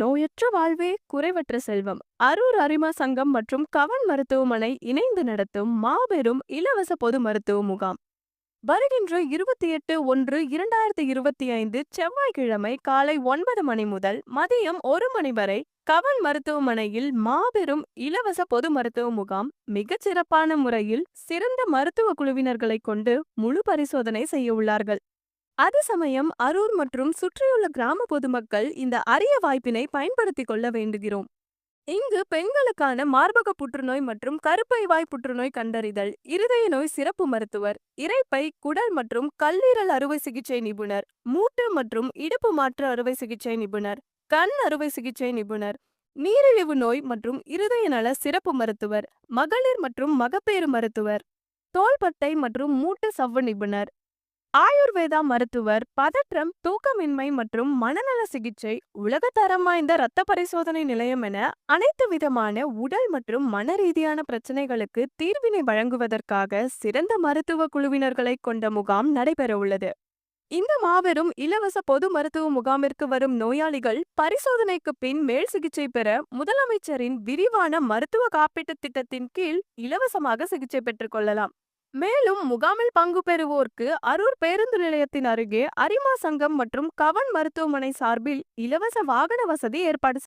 நோயற்ற வாழ்வே குறைவற்ற செல்வம். அரூர் அரிமா சங்கம் மற்றும் கவன் மருத்துவமனை இணைந்து நடத்தும் மாபெரும் இலவச பொது மருத்துவ முகாம். வருகின்ற இருபத்தி எட்டு ஒன்று இரண்டாயிரத்தி இருபத்தி ஐந்து செவ்வாய்க்கிழமை காலை ஒன்பது மணி முதல் மதியம் ஒரு மணி வரை கவன் மருத்துவமனையில் மாபெரும் இலவச பொது மருத்துவ முகாம் மிகச் சிறப்பான முறையில் சிறந்த மருத்துவ குழுவினர்களை கொண்டு முழு பரிசோதனை செய்ய உள்ளார்கள். அது சமயம் அரூர் மற்றும் சுற்றியுள்ள கிராம பொதுமக்கள் இந்த அரிய வாய்ப்பினை பயன்படுத்திக் கொள்ள வேண்டுகிறோம். இங்கு பெண்களுக்கான மார்பக புற்றுநோய் மற்றும் கருப்பை வாய் புற்றுநோய் கண்டறிதல் இருதய நோய் சிறப்பு மருத்துவர் இறைப்பை குடல் மற்றும் கல்லீரல் அறுவை சிகிச்சை நிபுணர் மூட்டு மற்றும் இடுப்பு மாற்று அறுவை சிகிச்சை நிபுணர் கண் அறுவை சிகிச்சை நிபுணர் நீரிழிவு நோய் மற்றும் இருதய நல சிறப்பு மருத்துவர் மகளிர் மற்றும் மகப்பேறு மருத்துவர் தோள்பட்டை மற்றும் மூட்டு சவ்வு நிபுணர் ஆயுர்வேதா மருத்துவர் பதற்றம் தூக்கமின்மை மற்றும் மனநல சிகிச்சை உலகத்தரம் வாய்ந்த இரத்த பரிசோதனை நிலையம் என அனைத்து விதமான உடல் மற்றும் மன ரீதியான பிரச்சனைகளுக்கு தீர்வினை வழங்குவதற்காக சிறந்த மருத்துவ குழுவினர்களை கொண்ட முகாம் நடைபெறவுள்ளது இந்த மாபெரும் இலவச பொது மருத்துவ முகாமிற்கு வரும் நோயாளிகள் பரிசோதனைக்கு பின் மேல் சிகிச்சை பெற முதலமைச்சரின் விரிவான மருத்துவ காப்பீட்டுத் திட்டத்தின் கீழ் இலவசமாக சிகிச்சை பெற்றுக் கொள்ளலாம். மேலும் முகாமில் பங்கு பெறுவோருக்கு அரூர் பேருந்து நிலையத்தின் அருகே அரிமா சங்கம் மற்றும் கவன் மருத்துவமனை சார்பில் இலவச வாகன வசதி ஏற்பாடு